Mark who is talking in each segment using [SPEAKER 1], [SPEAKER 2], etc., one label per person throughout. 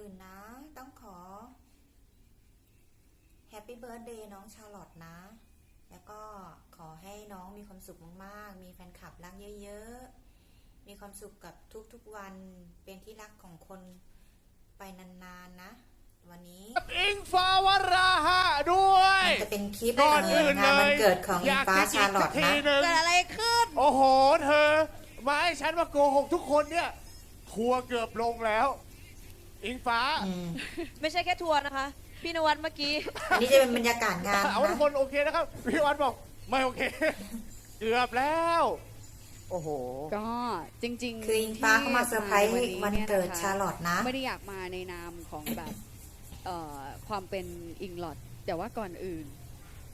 [SPEAKER 1] อื่นนะ ต้องขอแฮปปี้เบิร์ดเดย์น้องชาลอตนะ แล้วก็ขอให้น้องมีความสุขมากๆ มีแฟนคลับรักเยอะๆ มีความสุขกับทุกๆวัน เป็นที่รักของคนไปนานๆนะ วันนี้
[SPEAKER 2] อิงฟ้าวราหะด้วย
[SPEAKER 1] มันจะเป็นคลิป
[SPEAKER 2] ก่อน
[SPEAKER 1] เอ
[SPEAKER 2] อื่
[SPEAKER 1] อนงาน
[SPEAKER 2] เล
[SPEAKER 1] วัน
[SPEAKER 2] ย
[SPEAKER 1] เกิดของ
[SPEAKER 2] อ
[SPEAKER 1] อิง
[SPEAKER 2] ยาก
[SPEAKER 1] ฟ้า
[SPEAKER 2] จะ
[SPEAKER 1] ชาลอต
[SPEAKER 2] กิ
[SPEAKER 1] นะ
[SPEAKER 2] สักทีหนึ่ง
[SPEAKER 3] เกิดอะไรขึ้น
[SPEAKER 2] โอ้โห เธอ มาให้ฉันมาโกหกทุกคนเนี่ยทัวร์เกือบลงแล้ว อิงฟ้า
[SPEAKER 1] อืม
[SPEAKER 3] ไม่ใช่แค่ทัวร์นะคะ พี่นวัดเมื่อกี้
[SPEAKER 1] อันนี้จะเป็นบรรยากาศงาน
[SPEAKER 2] เอาทุ
[SPEAKER 1] นะ
[SPEAKER 2] กคนโอเคนะครับพี่วัดบอกไม่โอเค เกือบแล้ว โอ้โห
[SPEAKER 4] ก็จริงๆ
[SPEAKER 1] คืออิงฟ้าเขามาเซอร์ไพรส์
[SPEAKER 4] ที่
[SPEAKER 1] วันเกิด
[SPEAKER 4] ยะคะ
[SPEAKER 1] ชาลอตนะ
[SPEAKER 4] ไม่ได้อยากมาในนามของแบบเอ่อความเป็นอิงลอดแต่ว่าก่อนอื่น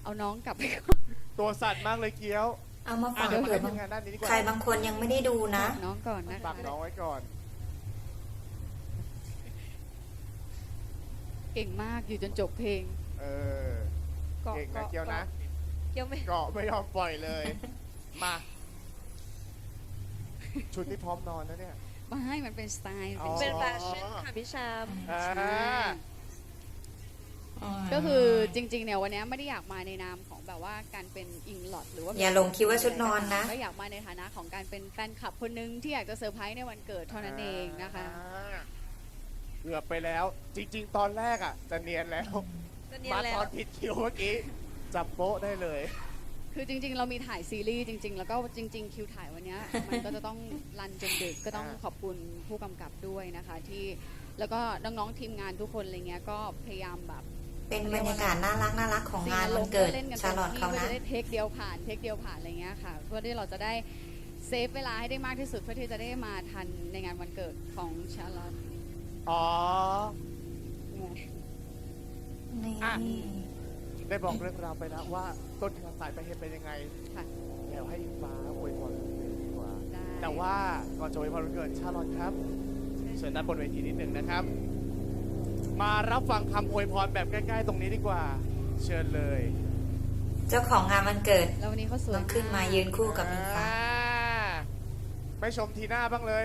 [SPEAKER 4] เอาน้องกลับไปก่อน
[SPEAKER 2] ตัวสั่นมากเลยเกี้ยว
[SPEAKER 1] เอามา
[SPEAKER 2] อะ
[SPEAKER 1] ฝาก
[SPEAKER 2] เดี๋ยว
[SPEAKER 1] เผื่อ
[SPEAKER 2] ไป
[SPEAKER 1] บาง
[SPEAKER 2] ทำงานด้านนี้ดีกว่า
[SPEAKER 1] ใครบางคนยังไม่ได้ดูนะ
[SPEAKER 4] น้องก่อนนะคะ
[SPEAKER 2] ฝากน้องไว้ก่อน
[SPEAKER 4] เก่งมากอยู่จนจบเพลง
[SPEAKER 2] เออ เก่งนะเกี้ยวนะ
[SPEAKER 3] เกี่ยวไม่
[SPEAKER 2] เกาะไม่ยอมปล่อยเลย มา ชุดที่พร้อมนอนนะเนี่ย
[SPEAKER 4] มาให้มันเป็นสไตล์
[SPEAKER 2] อ๋อ
[SPEAKER 3] เป็นแฟชั่นค่ะพี่ชาม
[SPEAKER 2] อ่า
[SPEAKER 4] ใช่ก็คือจริง ๆ เนี่ยวันนี้ไม่ได้อยากมาในนามของแบบว่าการเป็นอิงลอดหรือว่า
[SPEAKER 1] อย่าหลงคิดว่าชุดนอนนะ
[SPEAKER 4] ก็อยากมาในฐานะของการเป็นแฟนคลับคนหนึงที่อยากจะเซอร์ไพรส์ในวันเกิดเท่านั้นเองนะคะ
[SPEAKER 2] อ่า เกือบไปแล้ว จริง ๆ ตอนแรกอะ จะเนียนแล้ว
[SPEAKER 3] จะเนียน
[SPEAKER 2] มา
[SPEAKER 3] แล้
[SPEAKER 2] ต
[SPEAKER 3] ว
[SPEAKER 2] อนผิดคิวเมื่อกี้ จับโป๊ะได้เลย
[SPEAKER 4] คือจริง ๆ เรามีถ่ายซีรีส์จริง ๆ แล้วก็จริง ๆ คิวถ่ายวันเนี้ย มันก็จะต้องรันจนดึกก็ต้อง
[SPEAKER 2] อ่า
[SPEAKER 4] ขอบคุณผู้กำกับด้วยนะคะที่แล้วก็น้องๆทีมงานทุกคนอะไรเงี้ยก็พยายามแบบ
[SPEAKER 1] เป็นบรรยากาศน่ารักน่ารักของงานวันเกิด
[SPEAKER 4] ล่นกัน
[SPEAKER 1] ชาลอตเขา
[SPEAKER 4] พื่
[SPEAKER 1] นะ
[SPEAKER 4] จะได้เทคเดียวผ่านเทคเดียวผ่านอะไรเงี้ยค่ะเพื่อที่เราจะได้เซฟเวลาให้ได้มากที่สุดเพื่อที่จะได้มาทันในงานวันเกิดของชาลอต
[SPEAKER 2] อ๋อ
[SPEAKER 1] นี่
[SPEAKER 2] อะ ได้บอกเรื่องราวไปแล้วว่าต้นทางสายไปเหตุเป็นยังไง
[SPEAKER 4] ค่ะ
[SPEAKER 2] เดี๋ยวให้อิงฟ้าอวยพรวันเกิดดีกว่า
[SPEAKER 4] ได้
[SPEAKER 2] แต่ว่าก่อนจะอวยพรวันเกิดชาลอตครับ เชิญด้านบนเวทีนิดหนึ่งนะครับ มารับฟังคำอวยพรแบบใกล้ๆตรงนี้ดีกว่า เชิญเลย
[SPEAKER 1] เจ้าของงานวันเกิด
[SPEAKER 4] แล้ววันนี้เขาสวย
[SPEAKER 1] ต้องขึ้นมายืนคู่กับอิงฟ้า
[SPEAKER 2] อ่ไม่ชมทีหน้าบ้างเลย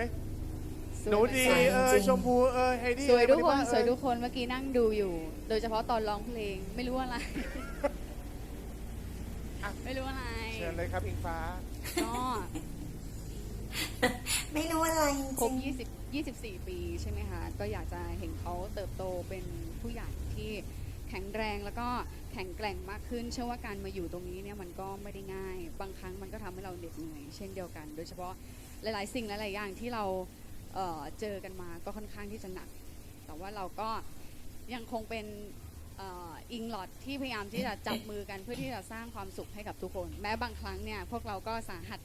[SPEAKER 4] สวย
[SPEAKER 2] หนูดี
[SPEAKER 1] สวยจริง
[SPEAKER 2] เออชมพูเออไฮดี้
[SPEAKER 4] สวยทุกคน
[SPEAKER 2] เออ
[SPEAKER 4] สวยทุกคนเมื่อกี้นั่งดูอยู่ โดยเฉพาะตอนร้องเพลงไม่รู้อะไร ไม่รู้อะไร
[SPEAKER 2] เชิญเลยครับอิงฟ้า
[SPEAKER 4] ก็
[SPEAKER 1] ไม่รู้อะไรจ
[SPEAKER 4] คร
[SPEAKER 1] ริ
[SPEAKER 4] บ
[SPEAKER 1] ง
[SPEAKER 4] 20 24 ปีใช่ไหมคะ ก็อยากจะเห็นเขาเติบโตเป็นผู้ใหญ่ที่แข็งแรงแล้วก็แข็งแกร่งมากขึ้น เชื่อว่าการมาอยู่ตรงนี้เนี่ยมันก็ไม่ได้ง่าย บางครั้งมันก็ทำให้เราเหน็ดเหนื่อยเช่นเดียวกัน โดยเฉพาะหลาย ๆ สิ่งหลายๆอย่างที่เรา เเจอกันมาก็ค่อนข้างที่จะหนัก แต่ว่าเราก็ยังคงเป็นอิงหลอดที่พยายามที่จะจับมือกันเพื่อที่จะสร้างความสุขให้กับทุกคน แม้บางครั้งเนี่ยพวกเราก็สาหัส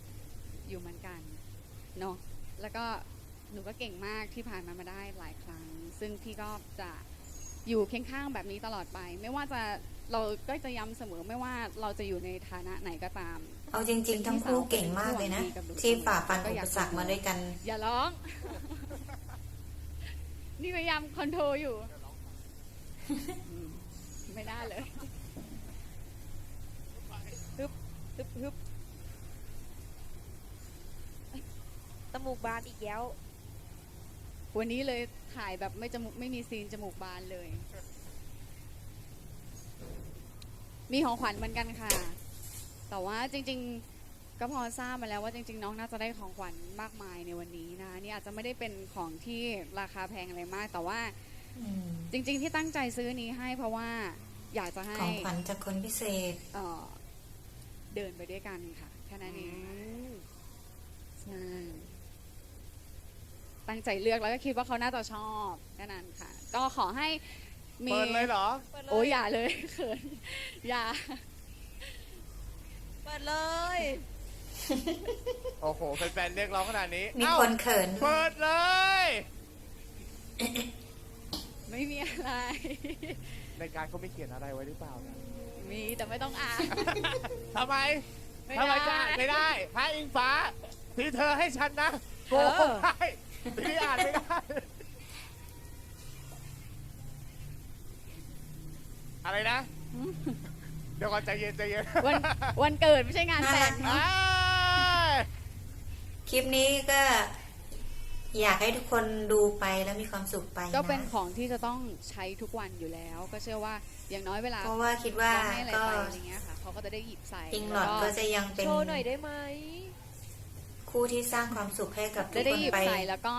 [SPEAKER 4] อยู่เหมือนกันเนาะแล้วก็หนูก็เก่งมากที่ผ่านมามาได้หลายครั้ง ซึ่งพี่ก็จะอยู่เคียงข้างแบบนี้ตลอดไป ไม่ว่าจะเราก็จะย้ำเสมอไม่ว่าเราจะอยู่ในฐานะไหนก็ตาม
[SPEAKER 1] เอาจริง ๆ ทั้งคู่เก่งมากเลยนะ ที่ฝ่าฟันอุปสรรคมาด้วยกัน
[SPEAKER 4] อย่าร้อง นี่พยายามคอนโทรลอยู่อืมไม่ได้เลย
[SPEAKER 3] ฮึบฮึบตมูกบานอีกแล้ว
[SPEAKER 4] วันนี้เลยถ่ายแบบไม่จมูกไม่มีซีนจมูกบานเลย มีของขวัญเหมือนกันค่ะ แต่ว่าจริง ๆก็พอทราบมาแล้วว่าจริง ๆ น้องน่าจะได้ของขวัญมากมายในวันนี้นะนี่อาจจะไม่ได้เป็นของที่ราคาแพงอะไรมาก แต่ว่า
[SPEAKER 1] อืม
[SPEAKER 4] จริง ๆ ที่ตั้งใจซื้อนี้ให้เพราะว่าอยากจะให้
[SPEAKER 1] ของขวัญจากคนพิเศษ
[SPEAKER 4] เอ่อเดินไปด้วยกันค่ะแค่นั้นเองใช่ตั้งใจเลือกแล้วก็คิดว่าเขาน่าจะชอบแค่นั้นค่ะ ก็ขอให้มี
[SPEAKER 2] เปิดเลยเหรอ
[SPEAKER 3] เปิดเลย
[SPEAKER 4] โอ้ยอย่าเลยเขินอย่า
[SPEAKER 3] เปิดเลย
[SPEAKER 2] โอ้โหแฟนๆเรียกร้องขนาดนี้
[SPEAKER 1] มี
[SPEAKER 2] เอ้า
[SPEAKER 1] คนเขิน
[SPEAKER 2] เปิดเลย
[SPEAKER 4] ไม่มีอะไร
[SPEAKER 2] ในการเขาไม่เขียนอะไรไว้หรือเปล่านะ
[SPEAKER 4] มีแต่ไม่ต้องอ่าน
[SPEAKER 2] ทำไม
[SPEAKER 4] ไม่
[SPEAKER 2] ทำไม
[SPEAKER 4] ได้
[SPEAKER 2] จะอ่านไม่ได้พระอิงฟ้า ที่เธอให้ฉันนะโกหกได้ที่อ่านไม่ได้ อะไรนะ เดี๋ยวก่อนใจเย็นใจเย็น
[SPEAKER 4] วันวันเกิดไม่ใช่งานแต่ง
[SPEAKER 1] น่ารัก
[SPEAKER 2] อ้าย
[SPEAKER 1] คลิปนี้ก็อยากให้ทุกคนดูไปแล้วมีความสุขไป
[SPEAKER 4] ก็เป็น
[SPEAKER 1] นะ
[SPEAKER 4] ของที่จะต้องใช้ทุกวันอยู่แล้ว ก็เชื่อว่าอย่างน้อยเวลา
[SPEAKER 1] เพราะว่าคิดว่า
[SPEAKER 4] เราให้อะไร
[SPEAKER 1] ก็
[SPEAKER 4] ไปอะไรเงี้ยค่ะเขาก็จะได้หยิบใส่
[SPEAKER 1] อิงหลอด
[SPEAKER 4] แล้ว
[SPEAKER 1] ก็จะยังเป็น
[SPEAKER 3] โชว์หน่อยได้ไหม
[SPEAKER 1] คู่ที่สร้างความสุขให้กับทุ
[SPEAKER 4] ได้
[SPEAKER 1] ก
[SPEAKER 4] ได้
[SPEAKER 1] คน
[SPEAKER 4] หยิบ
[SPEAKER 1] ไป
[SPEAKER 4] ใส่แล้วก็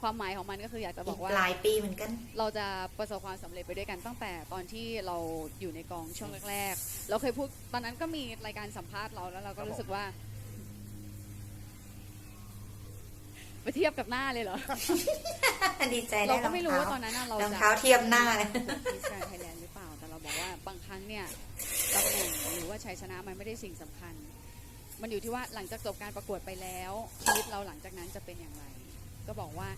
[SPEAKER 4] ความหมายของมันก็คืออยากจะบ
[SPEAKER 1] อี
[SPEAKER 4] อก
[SPEAKER 1] ก
[SPEAKER 4] ว่า
[SPEAKER 1] หลายปีเหมือนกัน
[SPEAKER 4] เราจะประสบความสำเร็จไปด้วยกันตั้งแต่ตอนที่เราอยู่ในกองช่วงแรกๆเราเคยพูดตอนนั้นก็มีรายการสัมภาษณ์เราแล้วเราก็รู้สึกว่าไปเทียบกับหน้าเลยเหรอ
[SPEAKER 1] ดีใจ
[SPEAKER 4] เรา
[SPEAKER 1] ได้ร
[SPEAKER 4] ก็
[SPEAKER 1] อง
[SPEAKER 4] ไม่รู้
[SPEAKER 1] เท้า
[SPEAKER 4] ว่าตอนนั้นน่ะเรา
[SPEAKER 1] รอง
[SPEAKER 4] จะ
[SPEAKER 1] เท้าเทียบหน้าเลย
[SPEAKER 4] มิสแกรนไทยแลนด์หรือเปล่า แต่เราบอกว่าบางครั้งเนี่ยตำแหน่งหรือว่าชัยชนะมันไม่ได้สิ่งสำคัญ มันอยู่ที่ว่าหลังจากจบการประกวดไปแล้วชีวิตเราหลังจากนั้นจะเป็นอย่างไร ก็บอกว่า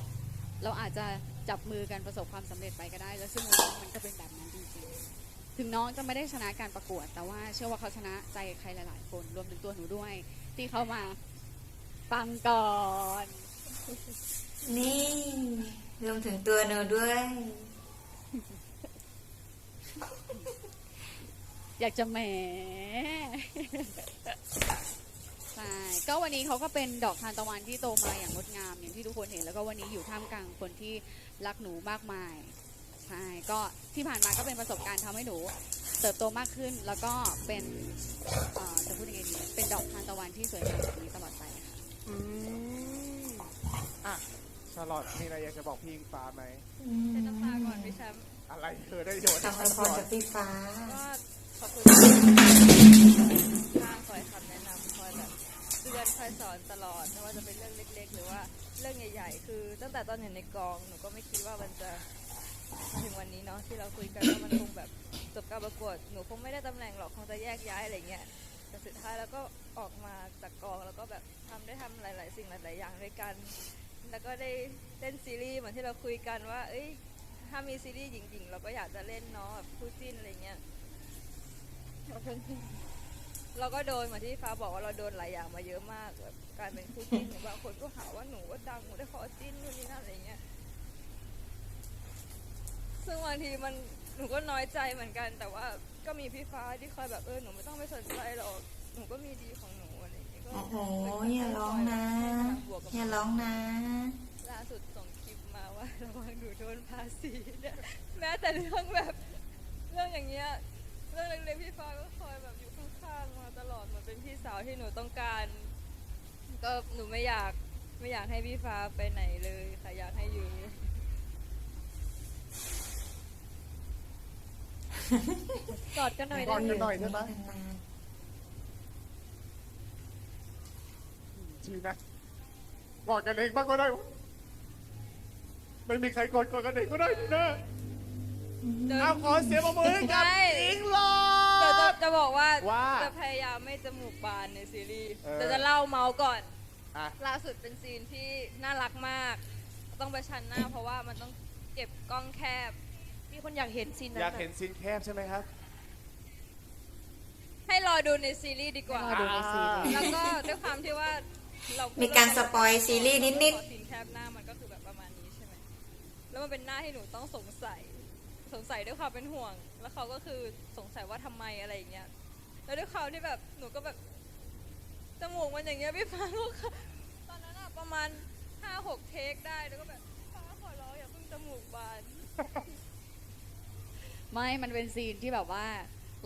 [SPEAKER 4] เราอาจจะจับมือกันประสบความสำเร็จไปก็ได้ แล้วซึ่งวันนี้มันก็เป็นแบบนั้นจริงๆ ถึงน้องจะไม่ได้ชนะการประกวด แต่ว่าเชื่อว่าเขาชนะใจใครหลาย ๆ คนรวมถึงตัวหนูด้วย ที่เขามาฟังก่อน
[SPEAKER 1] นี่รวมถึงตัวหนูด้วย
[SPEAKER 4] อยากจะแหม ใช่ก็วันนี้เขาก็เป็นดอกทานตะวันที่โตมาอย่างงดงามอย่างที่ทุกคนเห็นแล้วก็วันนี้อยู่ท่ามกลางคนที่รักหนูมากมายใช่ก็ที่ผ่านมาก็เป็นประสบการณ์ทำให้หนู เติบโตมากขึ้นแล้วก็เป็นเอ่อจะพูดยังไงดีเป็นดอกทานตะวันที่สวยงามแบบนี้ตลอดไปค่ะ
[SPEAKER 2] อืมอะชาลอตมีอะไรอยากจะบอกพี่อิงฟ้าไหม
[SPEAKER 3] เป็นน้ำตาก่อนพี่แชมป์
[SPEAKER 2] อะไรเธอได้โยน
[SPEAKER 1] คำอวยพรจากพี่ฟ้า
[SPEAKER 3] ก็ขอบคุณที่ข้างคอยคำแนะนำคอยแบบ เตือนคอยสอนตลอดไม่ว่าจะเป็นเรื่องเล็ก ๆ หรือว่าเรื่องใหญ่ ๆ คือ ตั้งแต่ตอนอยู่ในกองหนูก็ไม่คิดว่ามันจะมาถึงวันนี้เนาะที่เราคุยกันว่ามันคงแบบจบการประกวดหนูคงไม่ได้ตำแหน่งหรอกคงจะแยกย้ายอะไรเงี้ยแต่สุดท้ายแล้วก็ออกมาจากกองแล้วก็แบบทำได้ทำหลาย ๆ สิ่งหลาย ๆ อย่างด้วยกัน แล้วก็ได้เล่นซีรีส์เหมือนที่เราคุยกันว่า เอ้ย ถ้ามีซีรีส์หญิง ๆ เราก็อยากจะเล่นเนาะแบบคู่จิ้นอะไรเงี้ย เราก็โดนเหมือนที่ฟ้าบอกว่าเราโดนหลายอย่างมาเยอะมากแบบการเป็นคู่จิ้นหรือบางคนก็หาว่าหนูว่าดังหนูได้ขอจิ้นนู่นนี่นั่นอะไรเงี้ยซึ่งบางทีมันหนูก็น้อยใจเหมือนกัน แต่ว่าก็มีพี่ฟ้าที่คอยแบบเออหนูไม่ต้องไปสนใจหรอกหนูก็มีดีของหนูอะไรอย่างเงี้ยก็
[SPEAKER 1] โอ้โหอย่าร้องนะ
[SPEAKER 3] บวกกับ
[SPEAKER 1] อย่าร้องนะ
[SPEAKER 3] ล่าสุดส่งคลิปมาว่าระวังหนูโดนภาษีเนี่ยแม้แต่เรื่องแบบเรื่องอย่างเงี้ย เรื่องเล็กๆพี่ฟ้าก็คอยแบบอยู่ข้างๆมาตลอดเหมือนเป็นพี่สาวที่หนูต้องการ ก็หนูไม่อยากไม่อยากให้พี่ฟ้าไปไหนเลยค่ะอยากให้อยู่ กอดกันหน่อย
[SPEAKER 2] ก่
[SPEAKER 3] ได้
[SPEAKER 2] อน
[SPEAKER 3] ไหม
[SPEAKER 2] กันหน่อยได้ไหม
[SPEAKER 1] นาน
[SPEAKER 2] จริงนะกอดกันเองบ้างก็ได้วะไม่มีใครกอดกอดกันเองก็ได้นะ
[SPEAKER 3] เดิน
[SPEAKER 2] เอาขอเสียงปรบมือให้กับ
[SPEAKER 3] ใช่
[SPEAKER 2] อิงหลอ
[SPEAKER 3] เดี๋ยวจะ
[SPEAKER 2] ด
[SPEAKER 3] จะบอกว่า
[SPEAKER 2] ว่า
[SPEAKER 3] จะพยายามไม่จมูกบานในซีรีส์
[SPEAKER 2] เออ
[SPEAKER 3] เดี๋ยวจะเล่าเมาส์ก่อน
[SPEAKER 2] อะ
[SPEAKER 3] ล่าสุดเป็นซีนที่น่ารักมาก ต้องประชันหน้าเพราะว่ามันต้องเก็บกล้องแคบ มีคนอยากเห็นซีนนั้น
[SPEAKER 2] อยากเห็นซีนแคบใช่ไหมครับ
[SPEAKER 3] ให้รอดูในซีรีส์ดีกว่า
[SPEAKER 4] ให้รอดูในซีรีส์
[SPEAKER 3] แล้วก็ด้วยความที่ว่าเรา
[SPEAKER 1] ๆ
[SPEAKER 3] มี
[SPEAKER 1] มีการสปอยซีรีส์นิด
[SPEAKER 3] ซีนแคบหน้ามันก็คือแบบประมาณนี้ใช่ไหมแล้วมันเป็นหน้าที่หนูต้องสงสัย สงสัยด้วยความเป็นห่วง แล้วเขาก็คือสงสัยว่าทำไมอะไรอย่างเงี้ย แล้วด้วยความที่แบบหนูก็แบบจมูกมันอย่างเงี้ยพี่ฟ้าลูกค่ะตอนนั้นอะประมาณห้าหกเทคได้แล้วก็แบบฟ้าขอร้องอย่าเพิ่งจมูกบาน
[SPEAKER 4] ไม่ มันเป็นซีนที่แบบว่า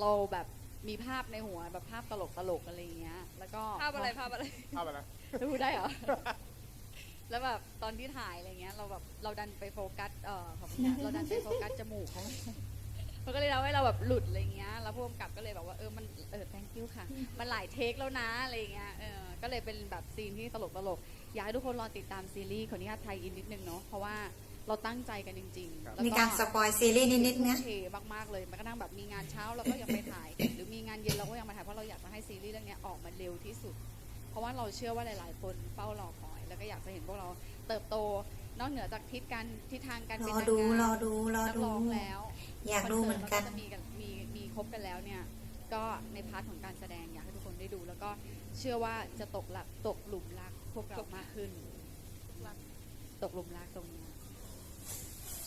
[SPEAKER 4] เราแบบมีภาพในหัวแบบภาพตลกตลกๆอะไรอย่างเงี้ย แล้วก็
[SPEAKER 3] ภาพอะไรภาพอะไร
[SPEAKER 2] ภาพอะไร
[SPEAKER 4] พูดได้เหรอ แล้วแบบตอนที่ถ่ายอะไรเงี้ยเราแบบเราดันไปโฟกัสเอ่อขอบคุณนะเราดันไปโฟกัสจมูกเขามันก็เลยทำให้เราแบบหลุดอะไรเงี้ยแล้วผู้กำกับก็เลยแบบว่าเออมันเออ thank you ค่ะ มันหลายเทคแล้วนะอะไรเงี้ยเออก็เลยเป็นแบบซีนที่ตลกตลกๆอยากให้ทุกคนรอติดตามซีรีส์ขออนุญาตไทยอินนิดนึงเนาะเพราะว่าเราตั้งใจกันจริงๆแล้ว
[SPEAKER 1] ๆมีการสปอยซีรีส์นิดๆนะ
[SPEAKER 4] ทุ่มเทมากๆเลยแม้กระทั่งแบบมีงานเช้าเราก็ยังไปถ่าย หรือมีงานเย็นเราก็ยังมาถ่ายเพราะเราอยากจะให้ซีรีส์เรื่องเนี้ยออกมาเร็วที่สุด เพราะว่าเราเชื่อว่าหลาย ๆ คนเฝ้ารอคอย แล้วก็อยากจะเห็นพวกเราเติบโต นอกเหนือจากทิศการทิศทางการ
[SPEAKER 1] ร
[SPEAKER 4] เป็น
[SPEAKER 1] อ
[SPEAKER 4] นัก
[SPEAKER 1] ดู
[SPEAKER 4] งาน
[SPEAKER 1] รอดูรอ
[SPEAKER 4] นัก
[SPEAKER 1] ดู
[SPEAKER 4] ร้องแล้ว
[SPEAKER 1] อยากดูเหมือนกัน
[SPEAKER 4] คสิร์ตราจะมีกันมีมีครบกันแล้วเนี่ยก็ในพาร์ทของการแสดงอยากให้ทุกคนได้ดู แล้วก็เชื่อว่าจะตกหลักตกหลุมรักพวกเรามากขึ้น ตกหลุมรักตรงนี้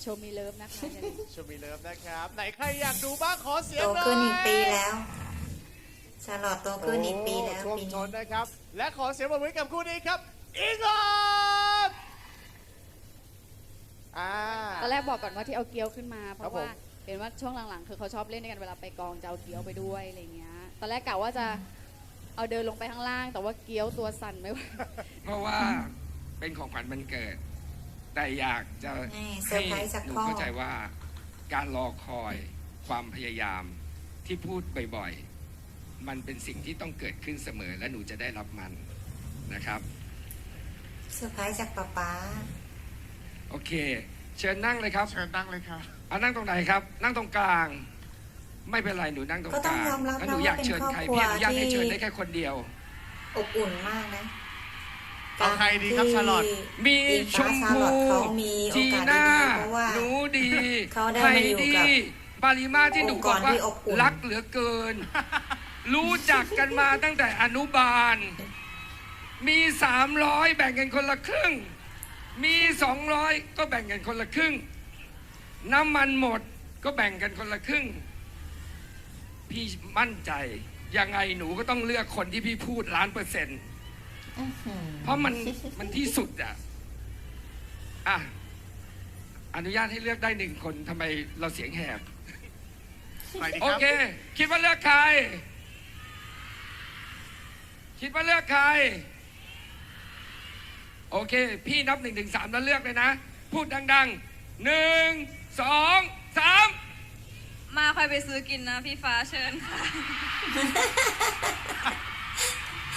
[SPEAKER 4] โชว์มีเลิฟนะคะอย่าลืม
[SPEAKER 2] ชมมีเลิฟนะครับ ไหนใครอยากดูบ้างขอเสียง
[SPEAKER 1] โต
[SPEAKER 2] หน่อย
[SPEAKER 1] ขึ้นอีกปีแล้วชาลอตโตขึ้นอีกปีแล้ว
[SPEAKER 2] โช่วง
[SPEAKER 1] ปี
[SPEAKER 2] ช
[SPEAKER 1] นี้
[SPEAKER 2] นนะครับ และขอเสียงปรบมือให้กับคู่นี้ครับ อิงลอด
[SPEAKER 4] อนแรกบอกก่อนว่าที่เอาเกี๊ยวขึ้นมา เพ
[SPEAKER 2] ครับ
[SPEAKER 4] ราะ
[SPEAKER 2] ผม
[SPEAKER 4] ว่าเห็นว่าช่วงหลังๆ คือเขาชอบเล่นด้วยกันเวลาไปกองจะเอาเกี๊ยวไปด้วยอะไรเงี้ย ตอนแรกกะว่าจะเอาเดินลงไปข้างล่าง แต่ว่าเกี๊ยวตัวสั่นไม่ไหว
[SPEAKER 5] เพราะว่าเป็นของขวัญวันเกิด แต่อยากจะ
[SPEAKER 1] นี่เซอ
[SPEAKER 5] ให้
[SPEAKER 1] ร์ไพรส์จาก
[SPEAKER 5] หนู
[SPEAKER 1] พ่อ
[SPEAKER 5] เข้าใจว่าการรอคอยความพยายามที่พูดบ่อยๆ มันเป็นสิ่งที่ต้องเกิดขึ้นเสมอและหนูจะได้รับมันนะครับ
[SPEAKER 1] เซอร์ไพรส์จากป๊าป๊า
[SPEAKER 5] โอเค เชิญนั่งเลยครับ
[SPEAKER 2] เชิญนั่งเลยค่ะ
[SPEAKER 5] เอานั่งตรงไหนครับ นั่งตรงกลาง ไม่เป็นไรหนูนั่งตรง
[SPEAKER 1] ก็
[SPEAKER 5] ก
[SPEAKER 1] ต้อง
[SPEAKER 5] ลาง
[SPEAKER 1] ยอมรับ
[SPEAKER 5] แล้ว
[SPEAKER 1] นะ
[SPEAKER 5] หนูอยาก
[SPEAKER 1] ว่าเป็น
[SPEAKER 5] เชิญ
[SPEAKER 1] ครอบ
[SPEAKER 5] ใคร
[SPEAKER 1] ครัว
[SPEAKER 5] พี่อนุญาตให้
[SPEAKER 1] ที่
[SPEAKER 5] เชิญได้แค่คนเดียว
[SPEAKER 1] อบอุ่นมากนะ
[SPEAKER 2] เอาใครดีครับ
[SPEAKER 1] ที่
[SPEAKER 2] ชาลอต
[SPEAKER 5] มี
[SPEAKER 1] อิง
[SPEAKER 5] ช
[SPEAKER 1] ฟ้ามชา
[SPEAKER 5] พู
[SPEAKER 1] ลอตเขามีโอ
[SPEAKER 5] จี
[SPEAKER 1] กาส
[SPEAKER 5] น่า
[SPEAKER 1] ดีๆเพราะว่า
[SPEAKER 5] หนูดี
[SPEAKER 1] เขาได้
[SPEAKER 5] ไท
[SPEAKER 1] มายอยู่
[SPEAKER 5] ดี
[SPEAKER 1] กับ
[SPEAKER 5] ปาริมาที่หนู
[SPEAKER 1] องค์
[SPEAKER 5] บ
[SPEAKER 1] ก
[SPEAKER 5] อ
[SPEAKER 1] ร
[SPEAKER 5] กว่า
[SPEAKER 1] ที่อบอุ่น
[SPEAKER 5] รักเหลือเกิน รู้จักกันมาตั้งแต่อนุบาล มีสามร้อยแบ่งกันคนละครึ่ง มีสองร้อยก็แบ่งกันคนละครึ่ง น้ำมันหมดก็แบ่งกันคนละครึ่ง พี่มั่นใจ ยังไงหนูก็ต้องเลือกคนที่พี่พูดล้านเปอร์เซ็นต์
[SPEAKER 1] อื้อหือ
[SPEAKER 5] เพราะมันมันที่สุดอะอะ อนุญาตให้เลือกได้หนึ่งคนทำไมเราเสียงแหบ
[SPEAKER 2] ใครดี
[SPEAKER 5] โอ
[SPEAKER 2] ครับ
[SPEAKER 5] เค คิดว่าเลือกใคร คิดว่าเลือกใคร โอเค พี่นับหนึ่งถึงสามแล้วเลือกเลยนะ พูดดังๆหนึ่งสองสาม
[SPEAKER 3] มาค่อยไปซื้อกินนะพี่ฟ้าเชิญค่ะ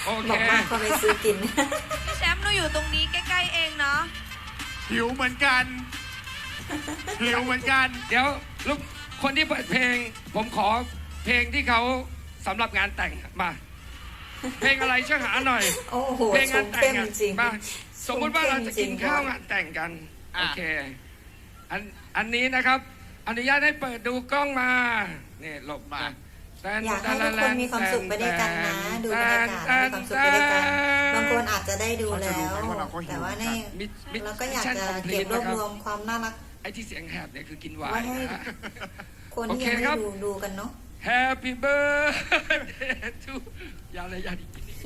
[SPEAKER 5] โอ
[SPEAKER 1] บ
[SPEAKER 5] เค
[SPEAKER 1] อกมากก็ไปซื้อกิน
[SPEAKER 3] พี่แชมป์หนูอยู่ตรงนี้ใกล้ๆเองเนาะ
[SPEAKER 2] หิวเหมือนกัน หิวเหมือนกัน
[SPEAKER 5] เดี๋ยวลูกคนที่เปิดเพลง ผมขอเพลงที่เขาสำหรับงานแต่งมา เพลงอะไรช่วยหาหน่อย
[SPEAKER 1] โอ้โห
[SPEAKER 5] เพลง
[SPEAKER 1] ช
[SPEAKER 5] งาน
[SPEAKER 1] ม
[SPEAKER 5] แต่
[SPEAKER 1] เข้
[SPEAKER 5] ง
[SPEAKER 1] ม
[SPEAKER 5] อะ
[SPEAKER 1] จริง
[SPEAKER 5] มา สมมุติว่าเราจะกิน
[SPEAKER 1] ชมเข้มจริง
[SPEAKER 5] ข้าวงานแต่งกัน
[SPEAKER 2] อะ
[SPEAKER 5] โอเค อันอันนี้นะครับ อนุญาตให้เปิดดูกล้องมา เนี่ยหลบมาแตน
[SPEAKER 1] อยากให้ทุกคนมีความสุขไปด้วยกันนะ ดูบรรยากาศ
[SPEAKER 5] แต
[SPEAKER 1] มีความสุขไปด้วยกันบางคนอาจจะได้ดู
[SPEAKER 2] เขาจะ
[SPEAKER 1] แล้
[SPEAKER 2] รู้
[SPEAKER 1] ว
[SPEAKER 2] ไหมว่าเราก็หิว
[SPEAKER 1] แต่ว่าใน
[SPEAKER 5] มิดมิด
[SPEAKER 1] เราก็อยาก
[SPEAKER 5] ชั่น
[SPEAKER 1] จะ
[SPEAKER 5] คอมพลี
[SPEAKER 1] เก็บ
[SPEAKER 5] ท
[SPEAKER 1] รวบ
[SPEAKER 5] นะครับ
[SPEAKER 1] รวมความน่ารัก
[SPEAKER 5] ไอ้ที่เสียงแหบเนี่ยคือกินไวา
[SPEAKER 1] ไว้
[SPEAKER 5] ย
[SPEAKER 1] ให้
[SPEAKER 5] นะฮะ
[SPEAKER 1] คน
[SPEAKER 5] โอ
[SPEAKER 1] ที่
[SPEAKER 5] เค
[SPEAKER 1] ยังไม่
[SPEAKER 5] ครับ
[SPEAKER 1] ได้ดูดูกันเนาะ
[SPEAKER 5] Happy birthday to อย่าเลยอย่าดิกินอีก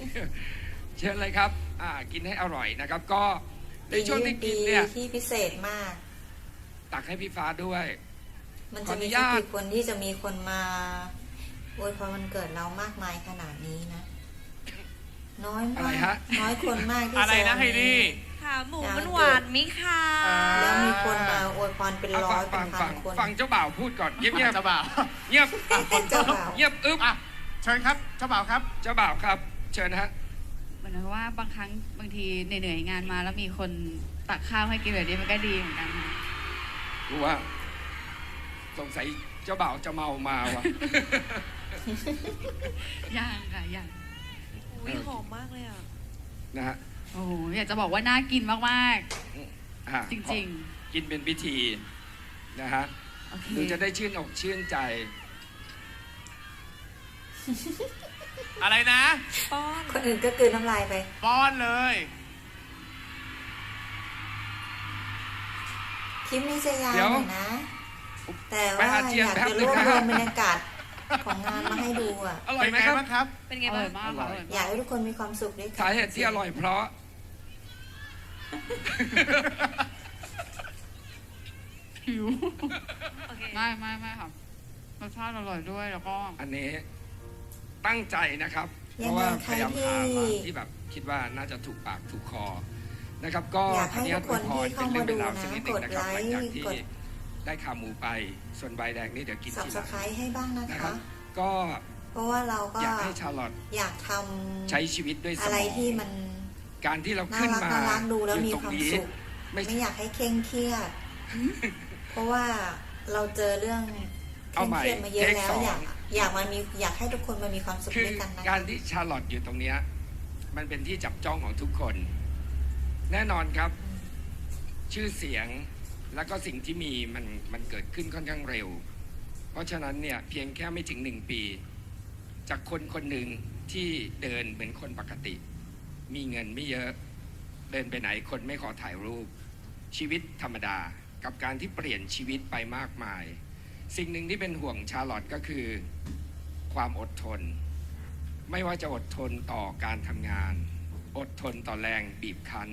[SPEAKER 5] เชิญเลยครับอ่ากินให้อร่อยนะครับ ก็ในช่วงที่กินเนี่ย
[SPEAKER 1] ที่พิเศษมาก
[SPEAKER 5] ตักให้พี่ฟ้าด้วย
[SPEAKER 1] มัน
[SPEAKER 5] ขอ
[SPEAKER 1] จะ
[SPEAKER 5] อนุ
[SPEAKER 1] มี
[SPEAKER 5] ญา
[SPEAKER 1] สัก
[SPEAKER 5] ต
[SPEAKER 1] กี่คนที่จะมีคนมาอวยพรวันเกิดเรามากมายขนาดนี้นะ น้อย
[SPEAKER 5] อะไร
[SPEAKER 1] มาก
[SPEAKER 5] ฮะ
[SPEAKER 1] น้อยคนมากที่
[SPEAKER 2] อะไรนะ
[SPEAKER 1] จ
[SPEAKER 2] ไฮดี้
[SPEAKER 3] ค่ะหมูมันหวานมิค่ะ
[SPEAKER 2] อ่า
[SPEAKER 1] แล้วมีคนมาอวยพรเป็น
[SPEAKER 5] เอา
[SPEAKER 1] ร้อ
[SPEAKER 5] ฟั
[SPEAKER 1] ย
[SPEAKER 5] ง
[SPEAKER 1] เป็
[SPEAKER 5] ฟั
[SPEAKER 1] น
[SPEAKER 5] ง
[SPEAKER 1] พั
[SPEAKER 5] ฟั
[SPEAKER 1] น
[SPEAKER 5] ง
[SPEAKER 1] คน
[SPEAKER 5] ฟังเจ้าบ่าวพูดก่อนเงียบเงียบ
[SPEAKER 2] เจ้าบ่าว
[SPEAKER 5] เงียบ
[SPEAKER 1] เจ้าบ่าว
[SPEAKER 5] เงียบอึ๊บ
[SPEAKER 2] อะเชิญครับเจ้าบ่าวครับ
[SPEAKER 5] เจ้าบ่าวครับ เชิญนะฮะ
[SPEAKER 4] เหมือนว่าบางครั้งบางทีเหนื่อยๆงานมา แล้วมีคนตักข้าวให้กินแบบนี้มันก็ดีเหมือนกันค่ะ
[SPEAKER 5] รู้ว่า สงสัยเจ้าบ่าวจะเมามาวะ
[SPEAKER 4] ย่างค่ะย่าง
[SPEAKER 3] อุ้ยหอมมากเลยอะ
[SPEAKER 5] นะฮะ
[SPEAKER 4] โอ้โหอยากจะบอกว่าน่ากินมาก
[SPEAKER 5] อะ
[SPEAKER 4] ๆ จริง
[SPEAKER 5] กินเป็นพิธีนะฮะ
[SPEAKER 4] ๆ โอเค
[SPEAKER 5] หนูจะได้ชื่นอกชื่นใจ
[SPEAKER 2] อะไรนะ
[SPEAKER 3] ป้อน
[SPEAKER 1] คนอื่นก็กลืนน้ำลายไป
[SPEAKER 2] ป้อนเลย
[SPEAKER 1] คลิปนี้จะยาว
[SPEAKER 5] เดี๋ยว
[SPEAKER 1] หน่อยนะ แต่
[SPEAKER 5] ไป
[SPEAKER 1] ว่า
[SPEAKER 5] อาเจี
[SPEAKER 1] อย
[SPEAKER 5] น
[SPEAKER 1] ยาก
[SPEAKER 5] แป๊บ
[SPEAKER 1] จะ
[SPEAKER 5] หนึ่
[SPEAKER 1] รงวบ
[SPEAKER 5] นะ
[SPEAKER 1] รว
[SPEAKER 5] ฮะ
[SPEAKER 1] มบรรยากาศของงานมาให้ดูอะ
[SPEAKER 5] อร่อย
[SPEAKER 2] เป็น
[SPEAKER 5] ไหม
[SPEAKER 2] ไง
[SPEAKER 5] ครับ
[SPEAKER 2] บ้างครับ
[SPEAKER 3] เป็น
[SPEAKER 4] อ
[SPEAKER 3] ไง
[SPEAKER 4] ร่
[SPEAKER 3] บ้า
[SPEAKER 4] องยมากค่ะอร่อย
[SPEAKER 1] อยาก
[SPEAKER 4] มาก
[SPEAKER 1] ให้ทุกคนมีความสุขด้วยกัน
[SPEAKER 5] สาเหตุที่อร่อยเพราะ
[SPEAKER 4] หิว
[SPEAKER 3] โอเค
[SPEAKER 4] ไม่ไม่ไม่ค่ะรสชาติอร่อยด้วยแล้วก็
[SPEAKER 5] อันนี้ ตั้งใจนะครับ เพ
[SPEAKER 1] ยัง
[SPEAKER 5] ราะ
[SPEAKER 1] ไง
[SPEAKER 5] ว่า
[SPEAKER 1] ใค
[SPEAKER 5] พ
[SPEAKER 1] ร
[SPEAKER 5] ยายาม
[SPEAKER 1] ที่
[SPEAKER 5] หาร้านที่แบบคิดว่าน่าจะถูกปากถูกคอนะครับ ก็
[SPEAKER 1] อยากให้
[SPEAKER 5] อั
[SPEAKER 1] ทุกคนที่เข้ามาดูนะ
[SPEAKER 5] สักนิดหนึ่งนะครับ
[SPEAKER 1] กดไลค์
[SPEAKER 5] หลังจากที่
[SPEAKER 1] กด
[SPEAKER 5] ได้ขาหมูไปส่วนใบแดงนี่เดี๋ยวกิน
[SPEAKER 1] สับ
[SPEAKER 5] ที
[SPEAKER 1] ส
[SPEAKER 5] หลัง
[SPEAKER 1] ไครต์ให้บ้างนะ
[SPEAKER 5] นะค
[SPEAKER 1] คะ
[SPEAKER 5] รับก็
[SPEAKER 1] เพราะว่าเราก็
[SPEAKER 5] อยากให้ชาลอต
[SPEAKER 1] อยากทำ
[SPEAKER 5] ใช้ชีวิตด้วยส
[SPEAKER 1] อะไร
[SPEAKER 5] มอง
[SPEAKER 1] ที่มัน
[SPEAKER 5] การที่เรา
[SPEAKER 1] น่า
[SPEAKER 5] ขึ้น
[SPEAKER 1] รัก
[SPEAKER 5] มา
[SPEAKER 1] น่ารักดูแล้ว
[SPEAKER 5] อยู่
[SPEAKER 1] มี
[SPEAKER 5] ตรง
[SPEAKER 1] ความ
[SPEAKER 5] นี้
[SPEAKER 1] สุข
[SPEAKER 5] ไม่
[SPEAKER 1] ไม่อยากให้เคร่งเครียดเพราะว่าเราเจอเรื่อง เค
[SPEAKER 5] เอา
[SPEAKER 1] ร่ง
[SPEAKER 5] ใหม่
[SPEAKER 1] เครียดมาเยอะ
[SPEAKER 5] เทค
[SPEAKER 1] แล้ว
[SPEAKER 5] สอง
[SPEAKER 1] อยากอยากมามีอยากให้ทุกคนมามีความสุข
[SPEAKER 5] คือ
[SPEAKER 1] ด้วยกันนะ
[SPEAKER 5] การที่ชาลอตอยู่ตรงเนี้ยมันเป็นที่จับจ้องของทุกคน แน่นอนครับ ชื่อเสียงแล้วก็สิ่งที่มีมันมันเกิดขึ้นค่อนข้างเร็ว เพราะฉะนั้นเนี่ยเพียงแค่ไม่ถึงหนึ่งปี จากคนคนหนึ่งที่เดินเหมือนคนปกติ มีเงินไม่เยอะเดินไปไหนคนไม่ขอถ่ายรูป ชีวิตธรรมดา กับการที่เปลี่ยนชีวิตไปมากมาย สิ่งหนึ่งที่เป็นห่วงชาลอตก็คือความอดทน ไม่ว่าจะอดทนต่อการทำงาน อดทนต่อแรงบีบคั้น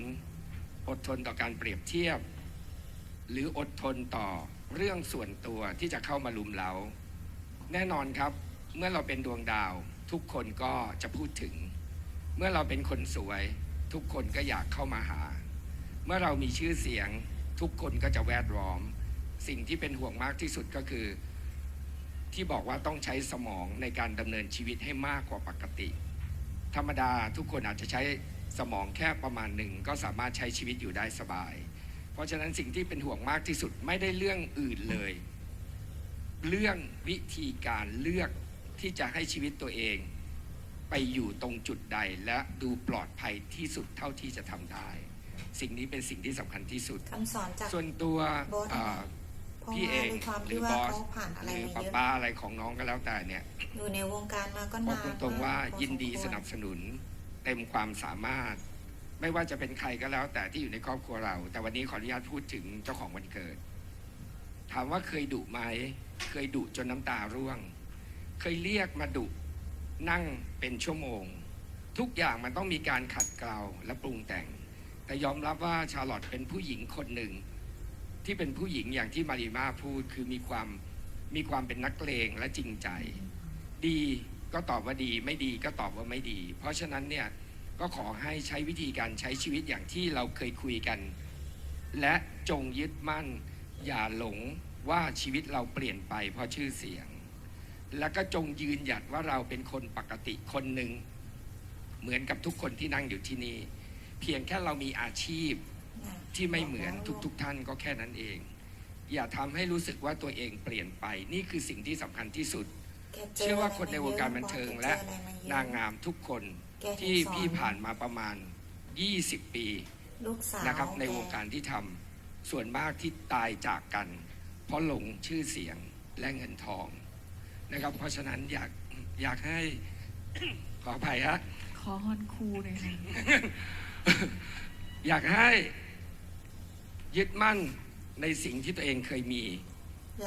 [SPEAKER 5] อดทนต่อการเปรียบเทียบ หรืออดทนต่อเรื่องส่วนตัวที่จะเข้ามาลุมเราแน่นอนครับ เมื่อเราเป็นดวงดาว ทุกคนก็จะพูดถึง เมื่อเราเป็นคนสวย ทุกคนก็อยากเข้ามาหา เมื่อเรามีชื่อเสียง ทุกคนก็จะแวดล้อม สิ่งที่เป็นห่วงมากที่สุดก็คือ ที่บอกว่าต้องใช้สมองในการดำเนินชีวิตให้มากกว่าปกติ ธรรมดาทุกคนอาจจะใช้สมองแค่ประมาณหนึ่งก็สามารถใช้ชีวิตอยู่ได้สบาย เพราะฉะนั้นสิ่งที่เป็นห่วงมากที่สุดไม่ได้เรื่องอื่นเลย เรื่องวิธีการเลือกที่จะให้ชีวิตตัวเอง ไปอยู่ตรงจุดใดและดูปลอดภัยที่สุดเท่าที่จะทำได้ สิ่งนี้เป็นสิ่งที่สำคัญที่สุด
[SPEAKER 1] คำสอนจาก
[SPEAKER 5] ส่วนตัว
[SPEAKER 1] โบ๊ท
[SPEAKER 5] เอ่อ
[SPEAKER 1] เพราะ
[SPEAKER 5] พี่
[SPEAKER 1] ว่า
[SPEAKER 5] เอง
[SPEAKER 1] ด้วยความ
[SPEAKER 5] หรื
[SPEAKER 1] ที่
[SPEAKER 5] อ
[SPEAKER 1] ว่า
[SPEAKER 5] บอส
[SPEAKER 1] เขาผ่านอะไร
[SPEAKER 5] หรือ
[SPEAKER 1] มา
[SPEAKER 5] ป้า
[SPEAKER 1] เยอะ
[SPEAKER 5] ป้าอะไรของน้องก็แล้วแต่เนี่ย
[SPEAKER 1] อยู่ในวงการมาก็
[SPEAKER 5] บอก
[SPEAKER 1] นาน
[SPEAKER 5] ตรงๆว่า
[SPEAKER 1] พอ
[SPEAKER 5] ยินดี
[SPEAKER 1] ควร
[SPEAKER 5] สนับสนุนเต็มความสามารถ ไม่ว่าจะเป็นใครก็แล้ว แต่ที่อยู่ในครอบครัวเรา แต่วันนี้ขออนุญาตพูดถึงเจ้าของวันเกิด ถามว่าเคยดุไหมเคยดุจนน้ำตาร่วง เคยเรียกมาดุนั่งเป็นชั่วโมง ทุกอย่างมันต้องมีการขัดเกลาและปรุงแต่ง แต่ยอมรับว่าชาลอตเป็นผู้หญิงคนหนึ่ง ที่เป็นผู้หญิงอย่างที่มารีมาพูดคือมีความมีความเป็นนักเลงและจริงใจ ดีก็ตอบว่าดีไม่ดีก็ตอบว่าไม่ดี เพราะฉะนั้นเนี่ยก็ขอให้ใช้วิธีการใช้ชีวิตอย่างที่เราเคยคุยกัน และจงยึดมั่น อย่าหลงว่าชีวิตเราเปลี่ยนไปเพราะชื่อเสียง แล้วก็จงยืนหยัดว่าเราเป็นคนปกติคนหนึ่ง เหมือนกับทุกคนที่นั่งอยู่ที่นี่ เพียงแค่เรามีอาชีพ ที่ไม่เหมือนทุกๆทท่านก็แค่นั้นเอง อย่าทำให้รู้สึกว่าตัวเองเปลี่ยนไป นี่คือสิ่งที่สำคัญที่สุด
[SPEAKER 1] แกจ
[SPEAKER 5] เชื่อว่าคนในวงการบันเทิงและ
[SPEAKER 1] แกเจออะไรมาเยอะ
[SPEAKER 5] นางงามทุกคน
[SPEAKER 1] แกถึง
[SPEAKER 5] ที่
[SPEAKER 1] สอ
[SPEAKER 5] พี่ผ่านมาประมาณ 20 ปี
[SPEAKER 1] ลูกสาว
[SPEAKER 5] นะครับใน
[SPEAKER 1] แว
[SPEAKER 5] งการที่ทำส่วนมากที่ตายจากกัน เพราะหลงชื่อเสียงและเงินทองนะครับ เพราะฉะนั้นอยากอยากให้ขออภัยฮะ
[SPEAKER 4] ขอฮอนคูหน่อยค่ะ
[SPEAKER 5] อยากให้ ยึดมั่นในสิ่งที่ตัวเองเคยมี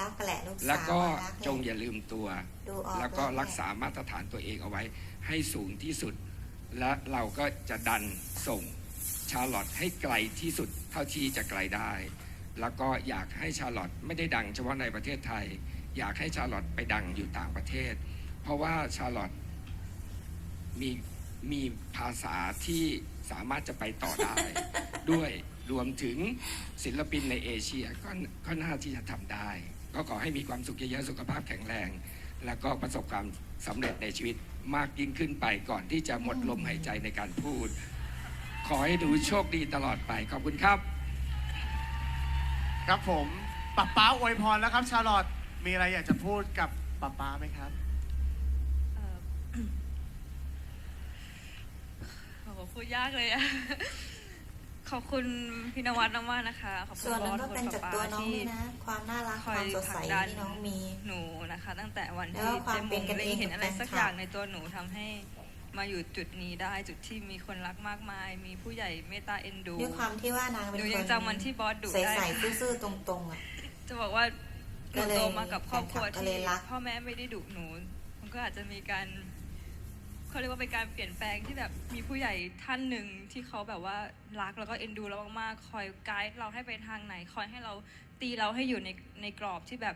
[SPEAKER 1] รักแหละลูกสาว
[SPEAKER 5] แล้วก็
[SPEAKER 1] รัแหละ
[SPEAKER 5] จงอย่าลืมตัว
[SPEAKER 1] ดูออก
[SPEAKER 5] แล้วก็
[SPEAKER 1] หะ
[SPEAKER 5] รักษามาตรฐานตัวเองเอาไว้ ให้สูงที่สุด และเราก็จะดันส่งชาร์ลอตให้ไกลที่สุดเท่าที่จะไกลได้ แล้วก็อยากให้ชาร์ลอตไม่ได้ดังเฉพาะในประเทศไทย อยากให้ชาร์ลอตไปดังอยู่ต่างประเทศ เพราะว่าชาร์ลอตมีมีภาษาที่สามารถจะไปต่อได้ ด้วย รวมถึงศิลปินในเอเชียก็ก็น่าที่จะทำได้ ก็ขอให้มีความสุขเยอะๆสุขภาพแข็งแรง แล้วก็ประสบความสำเร็จในชีวิตมากยิ่งขึ้นไปก่อนที่จะหมดลมหายใจในการพูด ขอให้ดูโชคดีตลอดไปขอบคุณครับ
[SPEAKER 2] ครับผมป้าป้าอวยพรแล้วครับ ชาลอตมีอะไรอยากจะพูดกับป้าป้าไหมครับ
[SPEAKER 3] เอ่อ โอ้โหพูดยากเลยอะ ขอบคุณพี่นวัดมากๆนะคะ ขอบคุ
[SPEAKER 1] ส่
[SPEAKER 3] ณ
[SPEAKER 1] วนห
[SPEAKER 3] บ
[SPEAKER 1] นึ
[SPEAKER 3] องส
[SPEAKER 1] ก็
[SPEAKER 3] คุ
[SPEAKER 1] เป็น
[SPEAKER 3] ณ
[SPEAKER 1] จาก
[SPEAKER 3] ป๊า
[SPEAKER 1] ตัวน้อง
[SPEAKER 3] ที่
[SPEAKER 1] นี่นะ ความน่ารัก
[SPEAKER 3] คอ
[SPEAKER 1] ควายมสดใส
[SPEAKER 3] ผลักดัน
[SPEAKER 1] ที่น้องมี
[SPEAKER 3] หนูนะคะ ตั้งแต่วัน
[SPEAKER 1] แล้ว
[SPEAKER 3] ที่
[SPEAKER 1] ความ
[SPEAKER 3] ได้
[SPEAKER 1] เป็น
[SPEAKER 3] มง
[SPEAKER 1] กัน
[SPEAKER 3] เล็
[SPEAKER 1] เองง
[SPEAKER 3] เห็นอะไร
[SPEAKER 1] กับแฟน
[SPEAKER 3] สัก
[SPEAKER 1] คลับ
[SPEAKER 3] อย่างในตัวหนูทำให้มาอยู่จุดนี้ได้จุดที่มีคนรักมากมาย มีผู้ใหญ่เมตตาเอ็นดู
[SPEAKER 1] ด้วยความที่ว่านางเป็น
[SPEAKER 3] หนู
[SPEAKER 1] ค
[SPEAKER 3] ยัง
[SPEAKER 1] น
[SPEAKER 3] จำวันที่บอสดุ
[SPEAKER 1] ใส
[SPEAKER 3] ได้
[SPEAKER 1] ๆซื่อๆตรงๆอะ
[SPEAKER 3] จะบอกว่าห
[SPEAKER 1] ก็
[SPEAKER 3] นู
[SPEAKER 1] เลย
[SPEAKER 3] โตมากับครอบครัว
[SPEAKER 1] แฟนคลับก็เล
[SPEAKER 3] ที่
[SPEAKER 1] ยรัก
[SPEAKER 3] พ่อแม่ไม่ได้ดุหนู มันก็อาจจะมีการ เขาเรียกว่าเป็นการเปลี่ยนแปลงที่แบบมีผู้ใหญ่ท่านหนึ่งที่เขาแบบว่ารักแล้วก็เอ็นดูเรามากๆคอยไกด์เราให้ไปทางไหน คอยให้เราตีเราให้อยู่ในในกรอบที่แบบ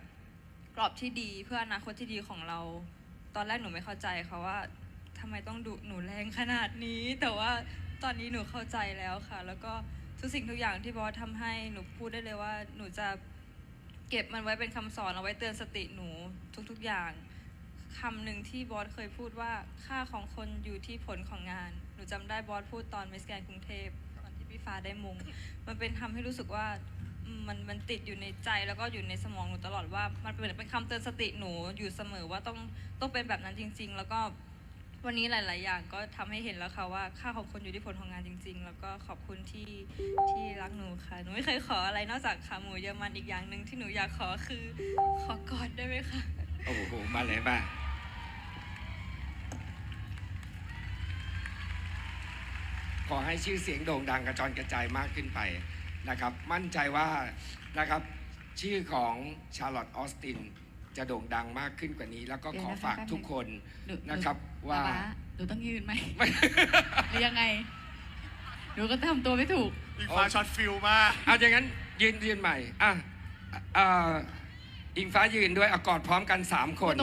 [SPEAKER 3] กรอบที่ดีเพื่ออนาคตที่ดีของเรา ตอนแรกหนูไม่เข้าใจค่ะว่าทำไมต้องดุหนูแรงขนาดนี้ แต่ว่าตอนนี้หนูเข้าใจแล้วค่ะ แล้วก็ทุกสิ่งทุกอย่างที่บอสทำให้หนูพูดได้เลยว่าหนูจะเก็บมันไว้เป็นคำสอนเอาไว้เตือนสติหนูทุกๆอย่าง คำหนึ่งที่บอสเคยพูดว่าค่าของคนอยู่ที่ผลของงาน หนูจำได้บอสพูดตอนมิสแกนกรุงเทพตอนที่พี่ฟ้าได้มง มันเป็นทำให้รู้สึกว่ามมันมันติดอยู่ในใจแล้วก็อยู่ในสมองหนูตลอดว่า มันเป็นเป็นคำเตือนสติหนูอยู่เสมอว่าต้องต้องเป็นแบบนั้นจริง ๆ แล้วก็วันนี้หลาย ๆ อย่างก็ทำให้เห็นแล้วค่ะว่าค่าของคนอยู่ที่ผลของงานจริง ๆ แล้วก็ขอบคุณที่ที่รักหนูค่ะ หนูไม่เคยขออะไรนอกจากขาหมูเยอรมันอีกอย่างหนึ่งที่หนูอยากขอคือขอกอดได้ไหมคะ
[SPEAKER 5] โอ้โห มาเลยมา ขอให้ชื่อเสียงโด่งดังกระจรกระจายมากขึ้นไปนะครับ มั่นใจว่านะครับชื่อของชาร์ลอตออสตินจะโด่งดังมากขึ้นกว่านี้ แล้วก็ขอฝากทุกคน
[SPEAKER 4] หนู
[SPEAKER 5] นะครับว่า
[SPEAKER 4] ป๊ป๊หนูต้องยืนไหมหรือยังไงหนูก็ทำตัวไม่ถูก
[SPEAKER 2] อีฟ้าช็อตฟิลมาก
[SPEAKER 5] เอาอย่างนั้นยืนยืนใหม่อะอ่าอิงฟ้ายืนด้วยอะกอดพร้อมกันสามคน